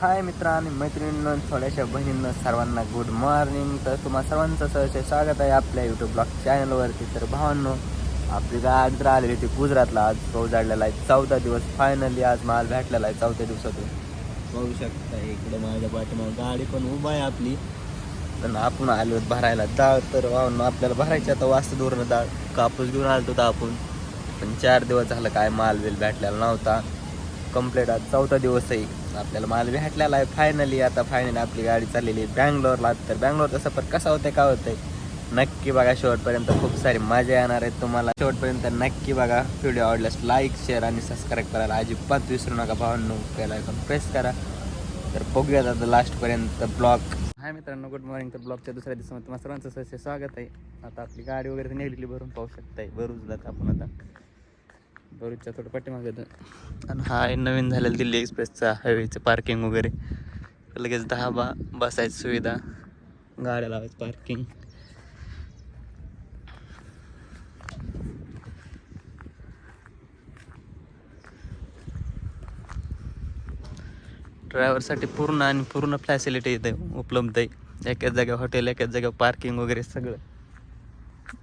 हाय मित्र आणि मैत्रिणींनो थोड्याशा बहिणींना सर्वांना गुड मॉर्निंग तर तुम्हा सर्वांचं सहर्ष स्वागत आहे आपल्या यूट्यूब ब्लॉग चॅनलवरती तर भावांनो आपली गाडी तर आलेली होती गुजरातला. आज पाऊस झालेला आहे. चौथा दिवस फायनली आज माल भेटलेला आहे चौथ्या दिवसातून. बघू शकता इकडे माझ्या पाठीमाग गाडी पण उभा आहे आपली. पण आपण आलो भरायला. डाळ तर वाहून आपल्याला भरायची आता वाजता दूरनं डाळ कापूस घेऊन आलो होता आपण. पण चार दिवस झालं काय माल बिल भेटलेला नव्हता. कंप्लीट आज चौथा दिवस आहे आपल्याला माल भेटलेला आहे फायनली आता फायनली आपली गाडी चाललेली आहे बँगलोरला. तर बँगलोरचा सफर कसा होतंय का होतंय? नक्की बघा शेवटपर्यंत. खूप सारी मजा येणार आहे तुम्हाला. शेवटपर्यंत नक्की बघा. व्हिडिओ आवडल्यास लाईक शेअर आणि सबस्क्राईब करायला अजिबात विसरू नका. भावांनो पहिला प्रेस करा. तर बघूयात आता लास्टपर्यंत ब्लॉग हाय मित्रांनो गुड मॉर्निंग तर ब्लॉगच्या दुसऱ्या दिवसामध्ये तुम्हाला सर्वांचं स्वागत आहे. आता आपली गाडी वगैरे निघलेली भरून पाहू शकताय. भरूच आपण आता. भरूचच्या थोडं पाठीमागे आणि हा आहे नवीन झालेला दिल्ली एक्सप्रेसचा हायवेचं पार्किंग वगैरे. लगेच दहा बा बसायची सुविधा. गाड्या लावायचं पार्किंग ड्रायव्हरसाठी पूर्ण आणि पूर्ण फॅसिलिटी इथे उपलब्ध आहे. एकाच जागेवर हॉटेल एकाच जागेवर पार्किंग वगैरे सगळं.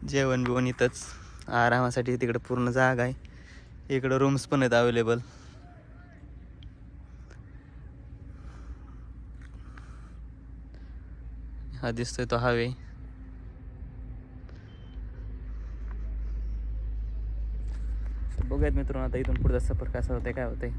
जेवण बिवण इथंच. आरामासाठी तिकडे पूर्ण जागा आहे. इकडं रूम्स पण आहेत अवेलेबल हा दिसतोय तो हावे. बघूयात मित्रांनो आता इथून पुढचा सफर कसा होतंय काय होतंय.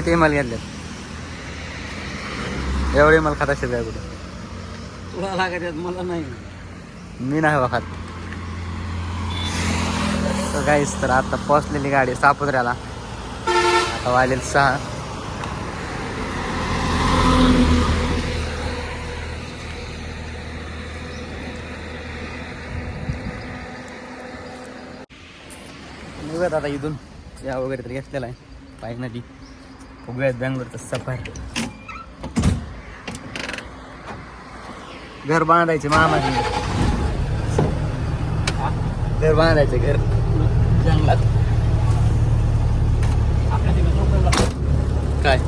किती माल घेतल्यात एवढे माल खाता असेल काय कुठं? तुला लागत आहेत मला नाही. मी नाही बघत तर काहीच तर आता पोचलेली गाडी सापुत्र्याला. आता वाजलेली सहा. निघत आता इथून. या वगैरे तरी घेतलेला आहे. फायनली बघूयात बँगलोरचं सफर. घर बांधायचे मामाची घर बांधायचे घर. जंगलात. काय?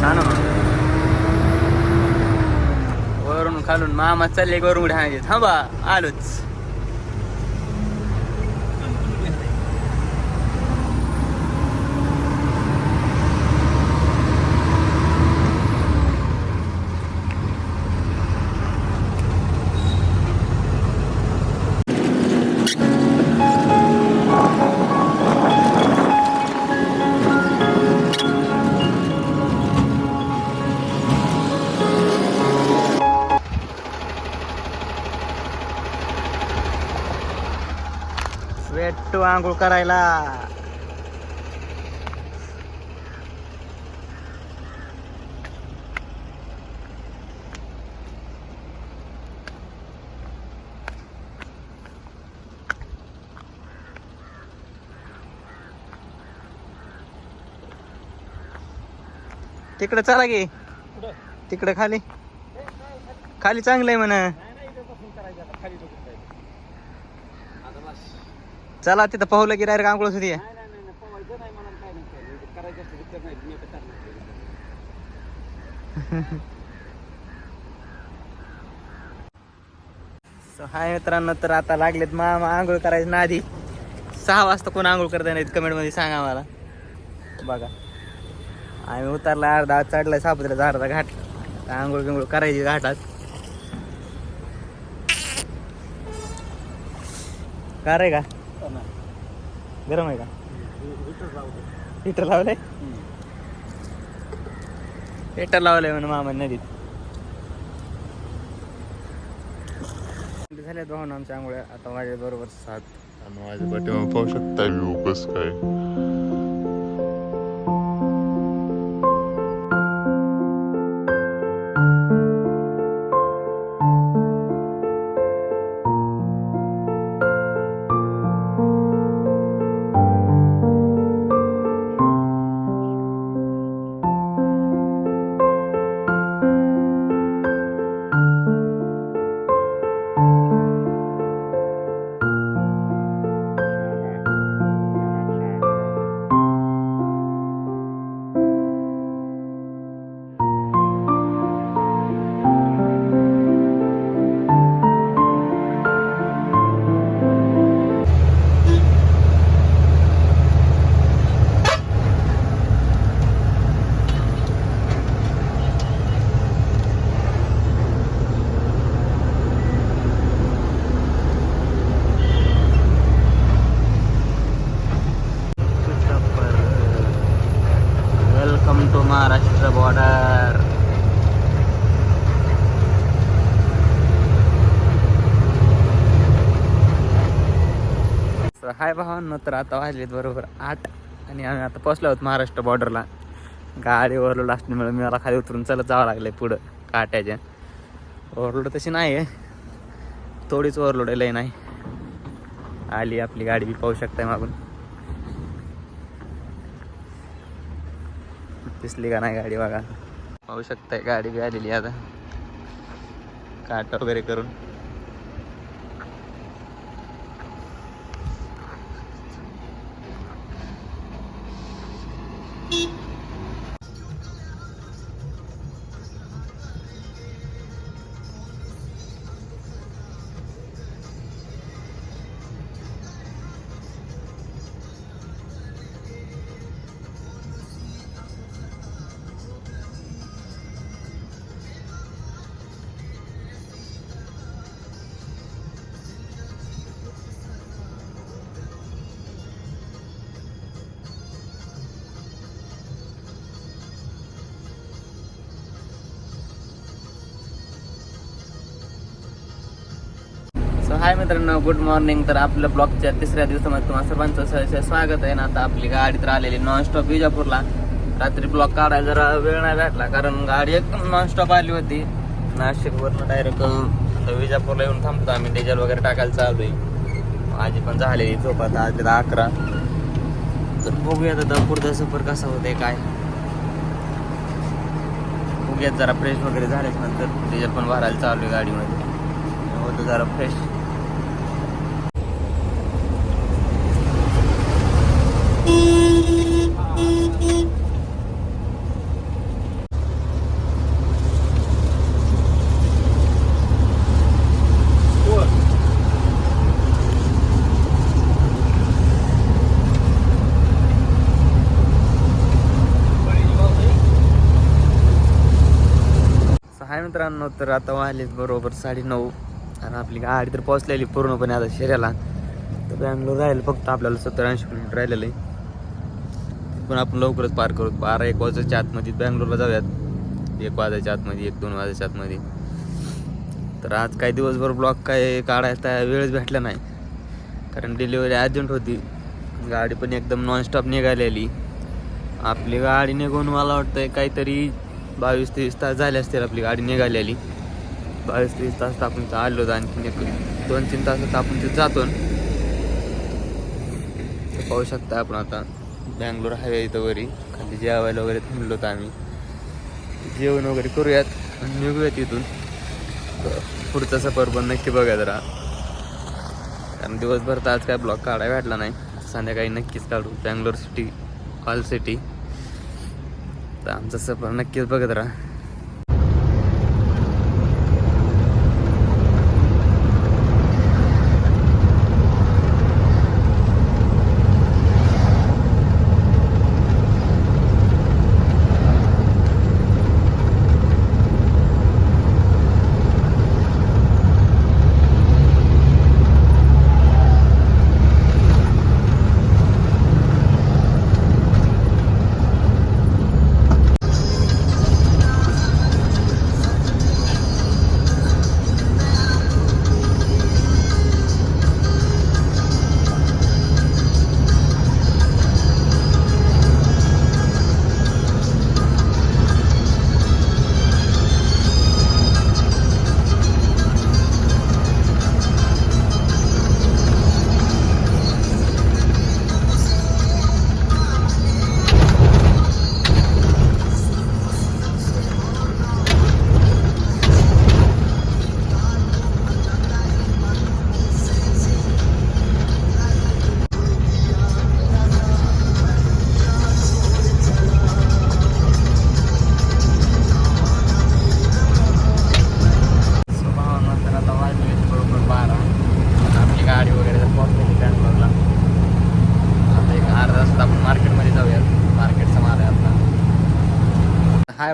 छान वरून खालून मामा चालले वरून ढाणायचे थांबा आलोच. वेट्टू आंघोळ करायला. तिकडे चला गे तिकडे खाली. खाली चांगलं आहे म्हणा चला तिथं पाहुलं की डायरेक्ट आंघोळ होती हाय मित्रांनो तर आता लागलेत मामा आंघोळ करायचं ना आधी सहा वाजता कोण आंघोळ करता नाहीत कमेंटमध्ये सांगा मला बघा. आम्ही उतरला अर्धा चढलाय सापुत्र्या झाडाचा घाट. आंघोळ बिंघोळ करायची घाटात. कार आहे का? गरम आहे का? हिटर लावलंय? हिटर लावलंय म्हणून मामा नदीत. झाल्या दोन आमच्या आता माझ्या बरोबर सात. आणि माझ्या पाठीमागे पाहू शकता मी काय. हाय भावांनो तर आता वाजलेत बरोबर आठ आणि आम्ही आता पोचलो आहोत महाराष्ट्र बॉर्डरला गाडी ओरलोड असल्यामुळे मी मला खाली उतरून चलत जावं लागलंय पुढं काट्याच्या. ओव्हरलोड तशी नाही आहे थोडीच ओव्हरलोड आहे लय नाही. आली आपली गाडी बी पाहू शकताय मागून. दिसली का नाही गाडी बघा. पाहू शकताय गाडी बी आलेली आता. काटा वगैरे करून. हाय मित्रांनो गुड मॉर्निंग तर आपल्या ब्लॉगच्या तिसऱ्या दिवसामध्ये तुम्हाला सर्वांचं सहर्ष स्वागत आहे ना. आता आपली गाडी तर आलेली नॉनस्टॉप विजापूरला. रात्री ब्लॉक काढायला जरा वेळ नाही भेटला कारण गाडी एकदम नॉनस्टॉप आली होती. नाशिकवरनं डायरेक्ट विजापूरला येऊन थांबतो आम्ही. डिझेल वगैरे टाकायला चालू आहे. माझी पण झालेली झोप आता आज अकरा. तर बघूयात आता पुढचा सफर कसा होते काय. बघूयात जरा फ्रेश वगैरे झाल्याच नंतर. डिझेल पण भरायला चालू आहे गाडीमध्ये. होतं जरा फ्रेश हाय मित्रांनो तर आता वाजलेत बरोबर साडे नऊ आणि आपली गाडी तर पोहोचलेली पूर्णपणे आता शरीराला. तर बँगलोर राहिलं फक्त आपल्याला सत्तर ऐंशी किलोमीटर राहिलेलं आहे. पण आपण लवकरच पार करू. बारा एक वाजायच्या आतमध्ये बँगलोरला जाऊयात. एक वाजायच्या आतमध्ये एक दोन वाजायच्या आतमध्ये. तर आज काही दिवसभर ब्लॉक काय काढायचा वेळच भेटला नाही. कारण डिलिव्हरी अर्जंट होती. गाडी पण एकदम नॉनस्टॉप निघालेली. आपली गाडी निघून मला वाटतंय काहीतरी बावीस तेवीस तास झाले असतील आपली गाडी निघालेली. बावीस तेवीस तास तर आपण आलो आणखी एक दोन तीन तासात आपण तिथे जातो. पाहू शकता आपण आता बँगलोर हायवे इथं वरी. खाली जेवायला वगैरे थांबलो होतो आम्ही. जेवण वगैरे करूयात आणि निघूयात इथून. पुढचा सफर पण नक्की बघा जरा. कारण दिवसभर तर आज काय ब्लॉक काढायला भेटला नाही. संध्याकाळी नक्कीच काढू. Bangalore city all city. तर आमचा सफर नक्कीच बघत राहा.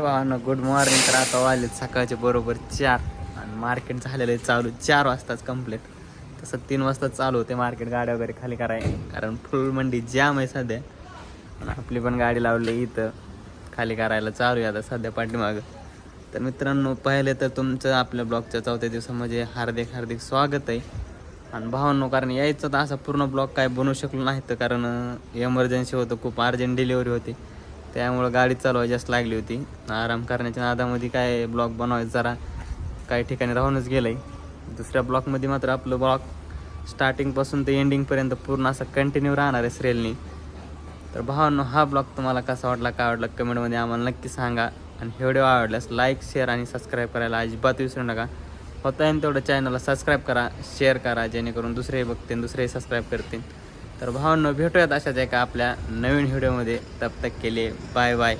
भावांना गुड मॉर्निंग तर आता वाजलेत सकाळचे बरोबर चार. आणि मार्केट झालेलं आहे चालू. चार वाजताच कंप्लीट तसं तीन वाजता चालू होते मार्केट गाड्या वगैरे खाली कराय कारण फुल मंडी जाम आहे सध्या. आणि आपली पण गाडी लावली इथं. खाली करायला चालू आहे आता सध्या पाठीमागं. तर मित्रांनो पहिले तर तुमचं आपल्या ब्लॉगच्या चौथ्या दिवसामध्ये म्हणजे हार्दिक हार्दिक स्वागत आहे. आणि भावांनो कारण यायचं तर असा पूर्ण ब्लॉग काय बनवू शकलो नाही तर कारण एमर्जन्सी होतं खूप अर्जंट डिलिव्हरी होती. त्यामुळं गाडी चालवायची जास्त लागली होती. आराम करण्याच्या नादामध्ये काय ब्लॉक बनवायचं जरा काही ठिकाणी राहूनच गेलं आहे दुसऱ्या ब्लॉकमध्ये मात्र आपलं ब्लॉग स्टार्टिंगपासून ते एंडिंगपर्यंत पूर्ण असं कंटिन्यू राहणार आहे सिरियलनी तर भावांनो हा ब्लॉग तुम्हाला कसा वाटला काय वाटला कमेंटमध्ये आम्हाला नक्की सांगा. आणि व्हिडिओ आवडल्यास लाईक शेअर आणि सबस्क्राईब करायला अजिबात विसरू नका. होता येईल तेवढं चॅनलला सबस्क्राईब करा शेअर करा जेणेकरून दुसरेही बघतील दुसरेही सबस्क्राईब करतील. तर भावांना भेटूयात अशाच एका आपल्या नवीन व्हिडिओमध्ये. तब तक केले बाय बाय